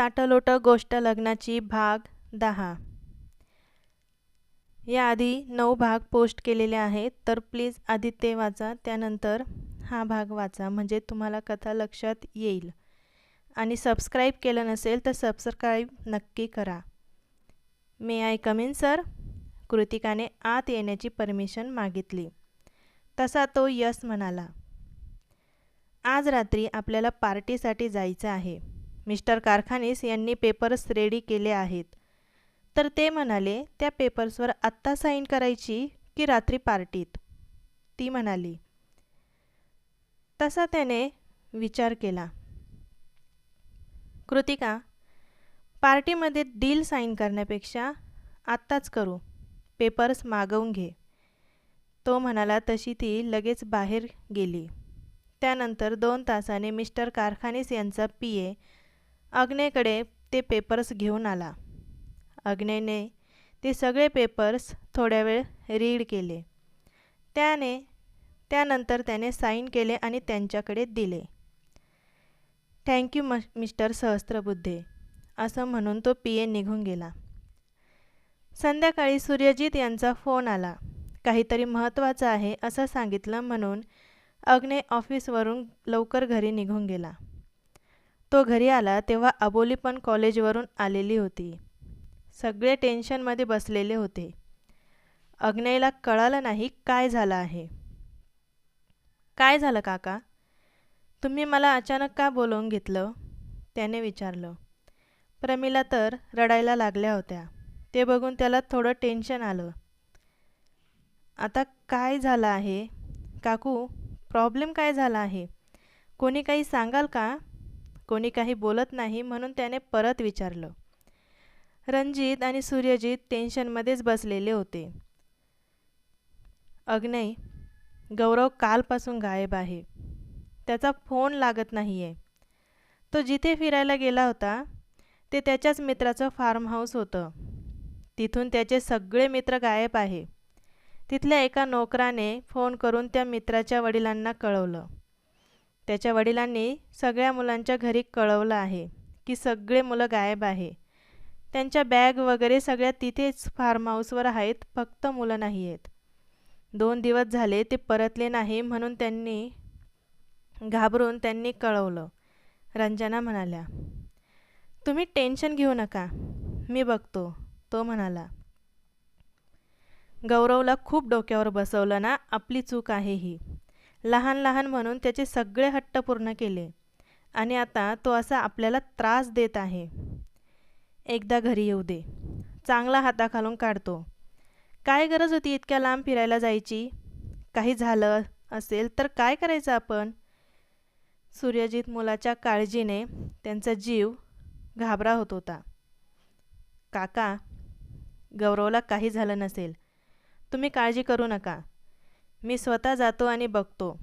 साठलोट गोष्ट लग्नाची भाग दहा. याआधी नऊ भाग पोस्ट केलेले आहेत तर प्लीज आधी ते वाचा त्यानंतर हा भाग वाचा म्हणजे तुम्हाला कथा लक्षात येईल. आणि सबस्क्राईब केलं नसेल तर सबस्क्राईब नक्की करा. May I come in sir? कृतिकाने आत येण्याची परमिशन मागितली. तसा तो यस म्हणाला. आज रात्री आपल्याला पार्टीसाठी जायचं आहे. मिस्टर कारखानीस यांनी पेपर्स रेडी केले आहेत. तर ते म्हणाले त्या पेपर्सवर आत्ता साईन करायची की रात्री पार्टीत? ती म्हणाली. तसा त्याने विचार केला. कृतिका पार्टीमध्ये डील साईन करण्यापेक्षा आत्ताच करू. पेपर्स मागवून घे. तो म्हणाला तशी ती लगेच बाहेर गेली. त्यानंतर दोन तासाने मिस्टर कारखानीस यांचा पी ए अग्नेकडे ते पेपर्स घेऊन आला. अग्नेने ते सगळे पेपर्स थोड्या वेळ रीड केले. त्याने त्यानंतर त्याने साईन केले आणि त्यांच्याकडे दिले. थँक्यू म मिस्टर सहस्त्रबुद्धे असं म्हणून तो पी ए निघून गेला. संध्याकाळी सूर्यजित यांचा फोन आला. काहीतरी महत्त्वाचं आहे असं सांगितलं म्हणून अग्ने ऑफिसवरून लवकर घरी निघून गेला. तो घरी आला तेव्हा अबोली पण कॉलेजवरून आलेली होती. सगळे टेन्शनमध्ये बसलेले होते. अग्नेला कळालं नाही काय झालं आहे. काय झालं काका? तुम्ही मला अचानक का बोलवून घेतलं? त्याने विचारलं. प्रमिला तर रडायला लागल्या होत्या. ते बघून त्याला थोडं टेन्शन आलं. आता काय झालं आहे? काकू प्रॉब्लेम काय झाला आहे? कोणी काही सांगाल का? कोणी काही बोलत नाही म्हणून त्याने परत विचारलं. रणजित आणि सूर्यजित टेन्शनमध्येच बसलेले होते. अग्नय गौरव कालपासून गायब आहे. त्याचा फोन लागत नाही आहे तो जिथे फिरायला गेला होता ते त्याच्याच मित्राचं फार्म हाऊस होतं. तिथून त्याचे सगळे मित्र गायब आहे. तिथल्या एका नोकराने फोन करून त्या मित्राच्या वडिलांना कळवलं. त्याच्या वडिलांनी सगळ्या मुलांच्या घरी कळवलं आहे की सगळे मुलं गायब आहे. त्यांच्या बॅग वगैरे सगळ्या तिथेच फार्म हाऊसवर आहेत फक्त मुलं नाही आहेत. दोन दिवस झाले ते परतले नाही म्हणून त्यांनी घाबरून त्यांनी कळवलं. रंजना म्हणाल्या तुम्ही टेन्शन घेऊ नका. मी बघतो. तो म्हणाला गौरवला खूप डोक्यावर बसवलं ना आपली चूक आहे ही. लहान लहान म्हणून त्याचे सगळे हट्ट पूर्ण केले. आणि आता तो असा आपल्याला त्रास देत आहे. एकदा घरी येऊ दे. चांगला हाताखालून काढतो. काय गरज होती इतक्या लांब फिरायला जायची? काही झालं असेल तर काय करायचं आपण? सूर्यजित मुलाच्या काळजीने त्यांचा जीव घाबरा होत होता. काका गौरवला काही झालं नसेल. तुम्ही काळजी करू नका. मी स्वतः जातो आणि बघतो.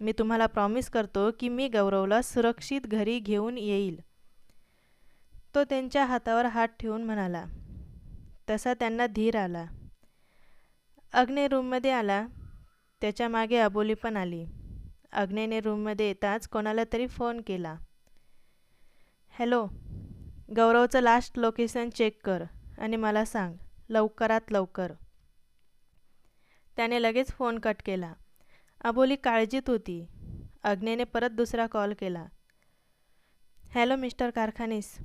मी तुम्हाला प्रॉमिस करतो की मी गौरवला सुरक्षित घरी घेऊन येईल. तो त्यांच्या हातावर हात ठेवून म्हणाला. तसा त्यांना धीर आला. अग्ने रूममध्ये आला. त्याच्यामागे अबोली पण आली. अग्नेने रूममध्ये येताच कोणाला तरी फोन केला. हॅलो गौरवचं लास्ट लोकेशन चेक कर आणि मला सांग. लवकरात लवकर. त्याने लगेच फोन कट केला. अबोली काळजीत होती. अग्नेने परत दुसरा कॉल केला. Hello mister Karkhanis.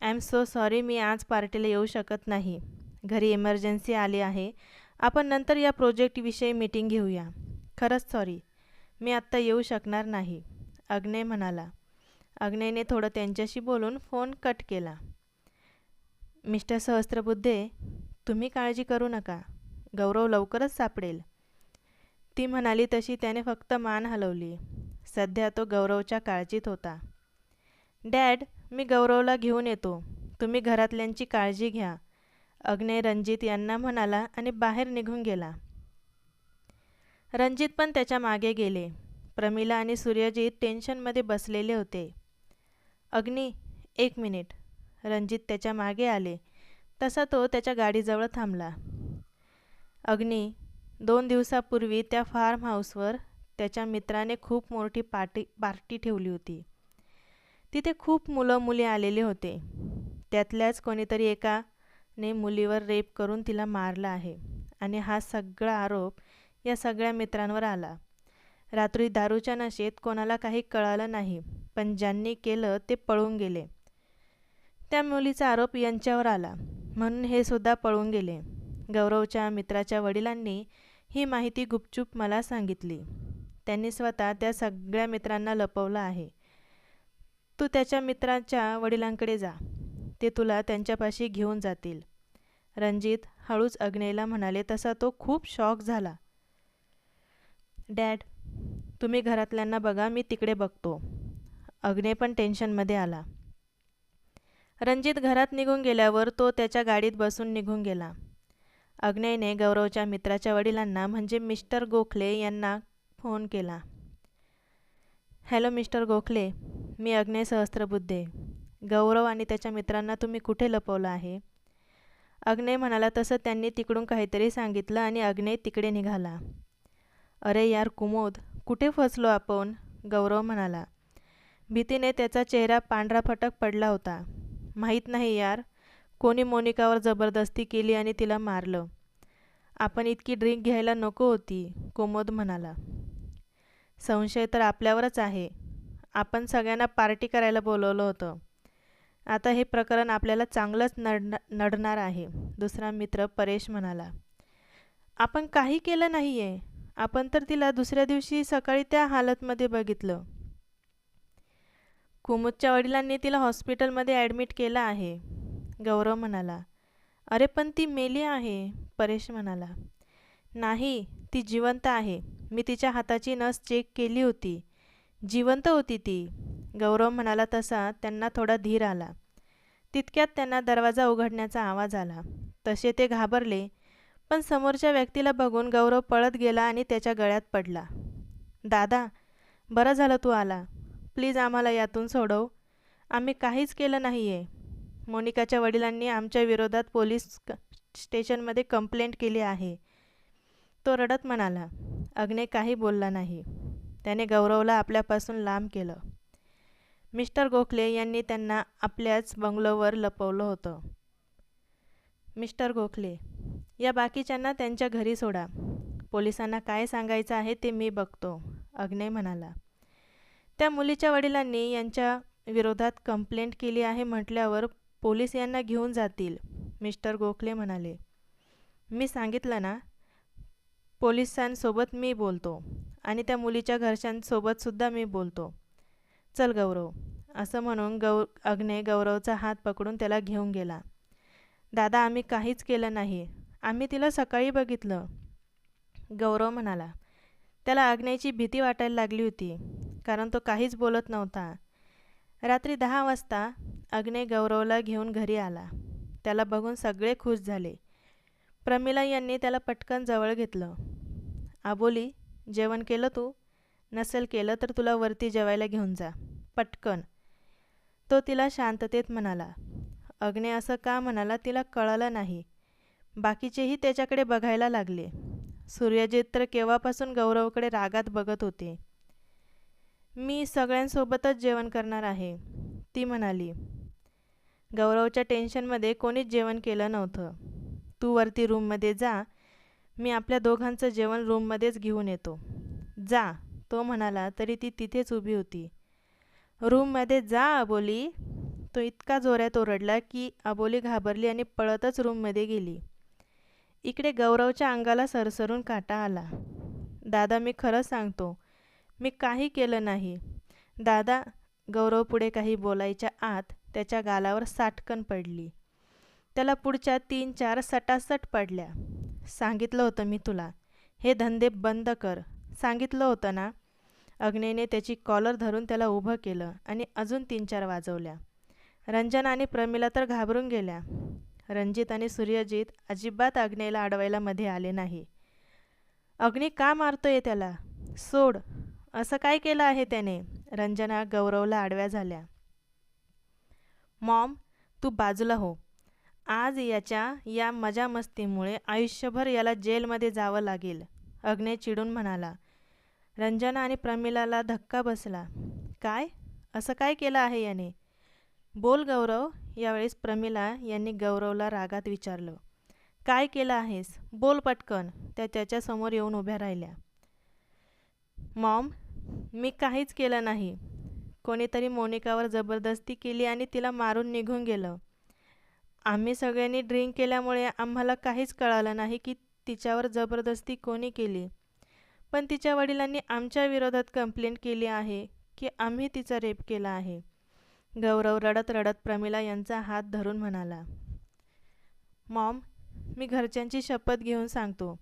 I am so sorry मी आज पार्टीला येऊ शकत नाही. घरी इमर्जन्सी आली आहे. आपण नंतर या प्रोजेक्टविषयी मीटिंग घेऊया. खरंच सॉरी. मी आत्ता येऊ शकणार नाही अग्ने म्हणाला. अग्नेने थोडं त्यांच्याशी बोलून फोन कट केला. मिस्टर सहस्त्रबुद्धे तुम्ही काळजी करू नका. गौरव लवकरच सापडेल. ती म्हणाली तशी त्याने फक्त मान हलवली. सध्या तो गौरवच्या काळजीत होता. डॅड मी गौरवला घेऊन येतो. तुम्ही घरातल्यांची काळजी घ्या. अग्ने रणजित यांना म्हणाला आणि बाहेर निघून गेला. रणजित पण त्याच्यामागे गेले. प्रमिला आणि सूर्यजित टेन्शनमध्ये बसलेले होते. अग्नी एक मिनिट. रणजित त्याच्यामागे आले. तसा तो त्याच्या गाडीजवळ थांबला. अग्नी. दोन दिवसापूर्वी त्या फार्म हाऊसवर त्याच्या मित्राने खूप मोठी पार्टी पार्टी ठेवली होती. तिथे खूप मुलं मुली आलेले होते. त्यातल्याच कोणीतरी एकाने मुलीवर रेप करून तिला मारलं आहे आणि हा सगळा आरोप या सगळ्या मित्रांवर आला. रात्री दारूच्या नशेत कोणाला काही कळालं नाही पण ज्यांनी केलं ते पळून गेले. त्या मुलीचा आरोप यांच्यावर आला. म्हणून हे सुद्धा पळून गेले. गौरवच्या मित्राच्या वडिलांनी ही माहिती गुपचूप मला सांगितली. त्यांनी स्वतः त्या सगळ्या मित्रांना लपवलं आहे. तू त्याच्या मित्राच्या वडिलांकडे जा. ते तुला त्यांच्यापाशी घेऊन जातील. रणजित हळूच अग्नेला म्हणाले तसा तो खूप शॉक झाला. डॅड तुम्ही घरातल्यांना बघा मी तिकडे बघतो. अग्ने पण टेन्शनमध्ये आला. रणजित घरात निघून गेल्यावर तो त्याच्या गाडीत बसून निघून गेला. अग्नेयने गौरवच्या मित्राच्या वडिलांना म्हणजे मिस्टर गोखले यांना फोन केला. हॅलो मिस्टर गोखले मी अग्नेय सहस्त्रबुद्धे. गौरव आणि त्याच्या मित्रांना तुम्ही कुठे लपवलं आहे? अग्नेय म्हणाला तसं त्यांनी तिकडून काहीतरी सांगितलं आणि अग्नेय तिकडे निघाला. अरे यार कुमोद कुठे फसलो आपण? गौरव म्हणाला. भीतीने त्याचा चेहरा पांढरा फटक पडला होता. माहीत नाही यार कोणी मोनिकावर जबरदस्ती केली आणि तिला मारलं. आपण इतकी ड्रिंक घ्यायला नको होती कोमोद म्हणाला. संशय तर आपल्यावरच आहे. आपण सगळ्यांना पार्टी करायला बोलवलं होतं. आता हे प्रकरण आपल्याला चांगलंच नड नडणार आहे दुसरा मित्र परेश म्हणाला. आपण काही केलं नाही आहे आपण तर तिला दुसऱ्या दिवशी सकाळी त्या हालतमध्ये बघितलं. कुमुदच्या वडिलांनी तिला हॉस्पिटलमध्ये ॲडमिट केलं आहे. गौरव म्हणाला. अरे पण ती मेली आहे परेश म्हणाला. नाही ती जिवंत आहे. मी तिच्या हाताची नस चेक केली होती. जिवंत होती ती. गौरव म्हणाला तसा त्यांना थोडा धीर आला. तितक्यात त्यांना दरवाजा उघडण्याचा आवाज आला. तसे ते घाबरले पण समोरच्या व्यक्तीला बघून गौरव पळत गेला आणि त्याच्या गळ्यात पडला. दादा बरं झालं तू आला. प्लीज आम्हाला यातून सोडव. आम्ही काहीच केलं नाही आहे मोनिकाच्या वडिलांनी आमच्या विरोधात पोलीस स्टेशनमध्ये कंप्लेंट केली आहे. तो रडत म्हणाला अग्ने काही बोलला नाही. त्याने गौरवला आपल्यापासून लांब केलं. मिस्टर गोखले यांनी त्यांना आपल्याच बंगलोवर लपवलं होतं. मिस्टर गोखले या बाकीच्यांना त्यांच्या घरी सोडा. पोलिसांना काय सांगायचं आहे ते मी बघतो अग्ने म्हणाला. त्या मुलीच्या वडिलांनी यांच्या विरोधात कंप्लेंट केली आहे म्हटल्यावर पोलीस यांना घेऊन जातील मिस्टर गोखले म्हणाले. मी सांगितलं ना पोलिसांसोबत मी बोलतो आणि त्या मुलीच्या घरच्यांसोबतसुद्धा मी बोलतो. चल गौरव असं म्हणून गौ अग्ने गौरवचा हात पकडून त्याला घेऊन गेला. दादा आम्ही काहीच केलं नाही. आम्ही तिला सकाळी बघितलं. गौरव म्हणाला त्याला अग्नेची भीती वाटायला लागली होती कारण तो काहीच बोलत नव्हता. रात्री दहा वाजता अग्ने गौरवला घेऊन घरी आला. त्याला बघून सगळे खुश झाले. प्रमिला यांनी त्याला पटकन जवळ घेतलं. आबोली जेवण केलं तू? नसेल केलं तर तुला वरती जेवायला घेऊन जा. पटकन. तो तिला शांततेत म्हणाला. अग्ने असं का म्हणाला तिला कळलं नाही. बाकीचेही त्याच्याकडे बघायला लागले. सूर्यजित तर केव्हापासून गौरवकडे रागात बघत होते. मी सगळ्यांसोबतच जेवण करणार आहे ती म्हणाली. गौरवच्या टेन्शनमध्ये कोणीच जेवण केलं नव्हतं. तू वरती रूममध्ये जा. मी आपल्या दोघांचं जेवण रूममध्येच घेऊन येतो. जा तो म्हणाला तरी ती तिथेच उभी होती. रूममध्ये जा अबोली. तो इतका जोऱ्यात ओरडला की अबोली घाबरली आणि पळतच रूममध्ये गेली. इकडे गौरवच्या अंगाला सरसरून काटा आला. दादा मी खरं सांगतो मी काही केलं नाही. दादा गौरव पुढे काही बोलायच्या आत त्याच्या गालावर साठकण पडली. त्याला पुढच्या तीन चार सटासट पडल्या. सांगितलं होतं मी तुला. हे धंदे बंद कर. सांगितलं होतं ना? अग्नेने त्याची कॉलर धरून त्याला उभं केलं आणि अजून तीन चार वाजवल्या. रंजन आणि प्रमिला तर घाबरून गेल्या. रणजित आणि सूर्यजित अजिबात अग्नेला अडवायला मध्ये आले नाही. अग्नी का मारतोय त्याला? सोड. असं काय केलं आहे त्याने? रंजना गौरवला आडव्या झाल्या. मॉम तू बाजूला हो. आज याच्या या मजामस्तीमुळे आयुष्यभर याला जेलमध्ये जावं लागेल अग्ने चिडून म्हणाला. रंजना आणि प्रमिलाला धक्का बसला. काय? असं काय केलं आहे याने? बोल गौरव यावेळेस प्रमिला यांनी गौरवला रागात विचारलं. काय केलं आहेस? बोल पटकन त्या त्याच्यासमोर येऊन उभ्या राहिल्या. मॉम मी काहीच केलं नाही. कोणीतरी मोनिकावर जबरदस्ती केली आणि तिला मारून निघून गेलं. आम्ही सगळ्यांनी ड्रिंक केल्यामुळे आम्हाला काहीच कळालं नाही की तिच्यावर जबरदस्ती कोणी केली. पण तिच्या वडिलांनी आमच्या विरोधात कंप्लेंट केली आहे की आम्ही तिचा रेप केला आहे. गौरव रडत रडत प्रमिला यांचा हात धरून म्हणाला मॉम मी घरच्यांची शपथ घेऊन सांगतो.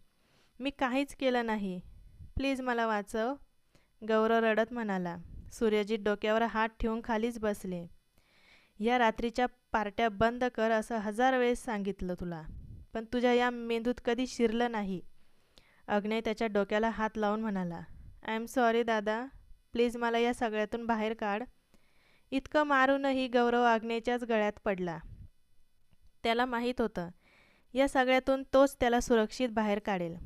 मी काहीच केलं नाही. प्लीज मला वाचव. गौरव रडत म्हणाला सूर्यजीत डोक्यावर हात ठेवून खालीच बसले. या रात्रीच्या पार्ट्या बंद कर असं हजार वेळेस सांगितलं तुला. पण तुझ्या या मेंदूत कधी शिरलं नाही. अग्नय त्याच्या डोक्याला हात लावून म्हणाला आय एम सॉरी दादा. प्लीज मला या सगळ्यातून बाहेर काढ. इतकं मारूनही गौरव अग्नेच्याच गळ्यात पडला. त्याला माहीत होतं या सगळ्यातून तोच त्याला सुरक्षित बाहेर काढेल.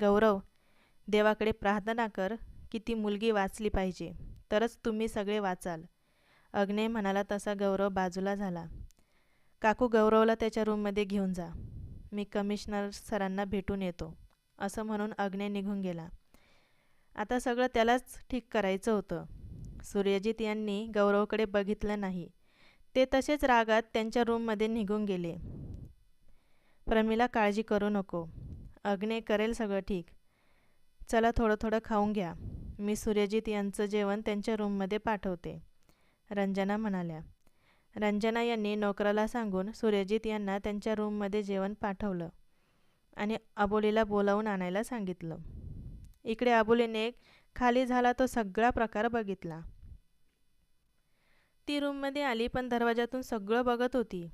गौरव देवाकडे प्रार्थना कर की ती मुलगी वाचली पाहिजे. तरच तुम्ही सगळे वाचाल. अग्नेय म्हणाला तसा गौरव बाजूला झाला. काकू गौरवला त्याच्या रूममध्ये घेऊन जा. मी कमिशनर सरांना भेटून येतो. असं म्हणून अग्ने निघून गेला. आता सगळं त्यालाच ठीक करायचं होतं. सूर्यजित यांनी गौरवकडे बघितलं नाही. ते तसेच रागात त्यांच्या रूममध्ये निघून गेले. प्रमिला काळजी करू नको. अग्ने करेल सगळं ठीक. चला थोडं थोडं खाऊन घ्या. मी सूर्यजित यांचं जेवण त्यांच्या रूममध्ये पाठवते. रंजना म्हणाल्या. रंजना यांनी नोकराला सांगून सूर्यजित यांना त्यांच्या रूममध्ये जेवण पाठवलं आणि अबोलीला बोलावून आणायला सांगितलं. इकडे अबोलीने खाली झाला तो सगळा प्रकार बघितला. ती रूममध्ये आली पण दरवाजातून सगळं बघत होती.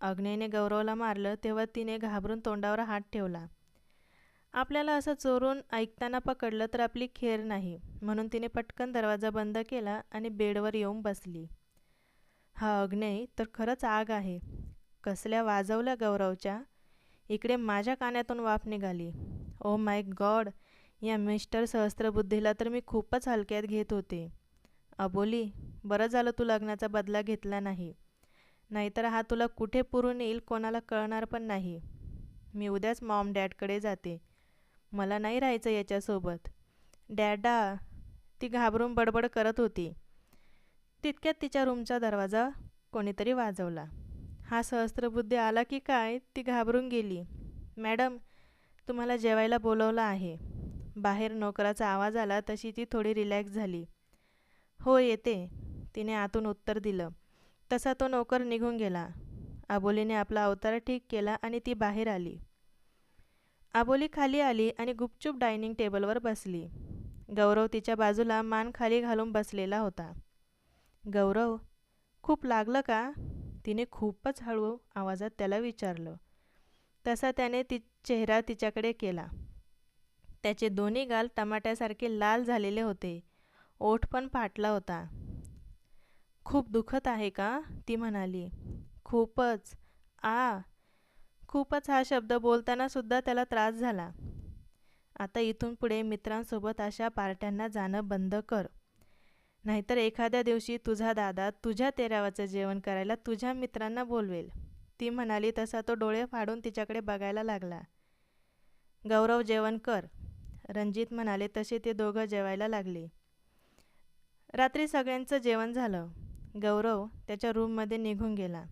अग्नेने गौरवला मारलं तेव्हा तिने घाबरून तोंडावर हात ठेवला. आपल्याला असं चोरून ऐकताना पकडलं तर आपली खेर नाही. म्हणून तिने पटकन दरवाजा बंद केला आणि बेडवर येऊन बसली. हा अग्नेय तर खरंच आग आहे. कसल्या वाजवल्या गौरवच्या? इकडे माझ्या कानातून वाफ निघाली. Oh my God! या मिस्टर सहस्त्रबुद्धीला तर मी खूपच हलक्यात घेत होते. अबोली बरं झालं तू लग्नाचा बदला घेतला नाही. नाहीतर हा तुला कुठे पुरून येईल कोणाला कळणार पण नाही. मी उद्याच मॉम डॅडकडे जाते. मला नाही राहायचं याच्यासोबत. डॅडा ती घाबरून बडबड करत होती. तितक्यात तिच्या रूमचा दरवाजा कोणीतरी वाजवला. हा सहस्त्रबुद्धी आला की काय ती घाबरून गेली. मॅडम तुम्हाला जेवायला बोलवलं आहे. बाहेर नोकराचा आवाज आला तशी ती थोडी रिलॅक्स झाली. हो येते. तिने आतून उत्तर दिलं. तसा तो नोकर निघून गेला. आबोलीने आपला अवतार ठीक केला आणि ती बाहेर आली. आबोली खाली आली आणि गुपचूप डायनिंग टेबलवर बसली. गौरव तिच्या बाजूला मान खाली घालून बसलेला होता. गौरव खूप लागलं का? तिने खूपच हळू आवाजात त्याला विचारलं. तसा त्याने ती चेहरा तिच्याकडे केला. त्याचे दोन्ही गाल टमाट्यासारखे लाल झालेले होते. ओठ पण फाटला होता. खूप दुखत आहे का? ती म्हणाली. खूपच. आ खूपच हा शब्द बोलताना सुद्धा त्याला त्रास झाला. आता इथून पुढे मित्रांसोबत अशा पार्ट्यांना जाणं बंद कर. नाहीतर एखाद्या दिवशी तुझा दादा तुझ्या तेरावाचं जेवण करायला तुझ्या मित्रांना बोलवेल. ती म्हणाली तसा तो डोळे फाडून तिच्याकडे बघायला लागला. गौरव जेवण कर. रणजित म्हणाले तसे ते दोघं जेवायला लागले. रात्री सगळ्यांचं जेवण झालं. गौरव त्याच्या रूममध्ये निघून गेला.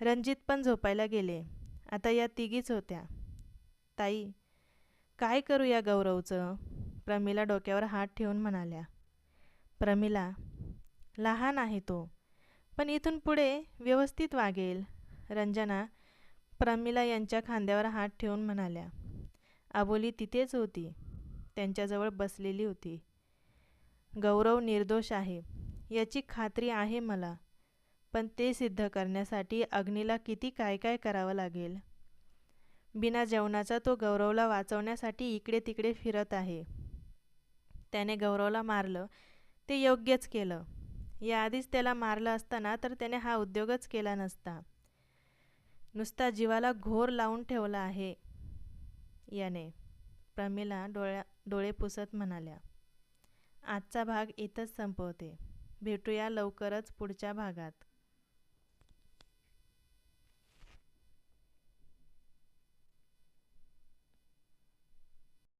रणजित पण झोपायला गेले. आता या तिघीच होत्या. ताई काय करू या गौरवचं? प्रमिला डोक्यावर हात ठेवून म्हणाल्या. प्रमिला लहान आहे तो पण इथून पुढे व्यवस्थित वागेल. रंजना प्रमिला यांच्या खांद्यावर हात ठेवून म्हणाल्या. आबोली तिथेच होती त्यांच्याजवळ बसलेली होती. गौरव निर्दोष आहे याची खात्री आहे मला. पण ते सिद्ध करण्यासाठी अग्नीला किती काय काय करावं लागेल? बिना जेवणाचा तो गौरवला वाचवण्यासाठी इकडे तिकडे फिरत आहे. त्याने गौरवला मारलं. ते योग्यच केलं. याआधीच त्याला मारलं असताना तर त्याने हा उद्योगच केला नसता. नुसता जीवाला घोर लावून ठेवला आहे. याने प्रमिला डोळ्या डोळे पुसत म्हणाल्या आजचा भाग इथंच संपवते. भेटूया लवकरच पुढच्या भागात.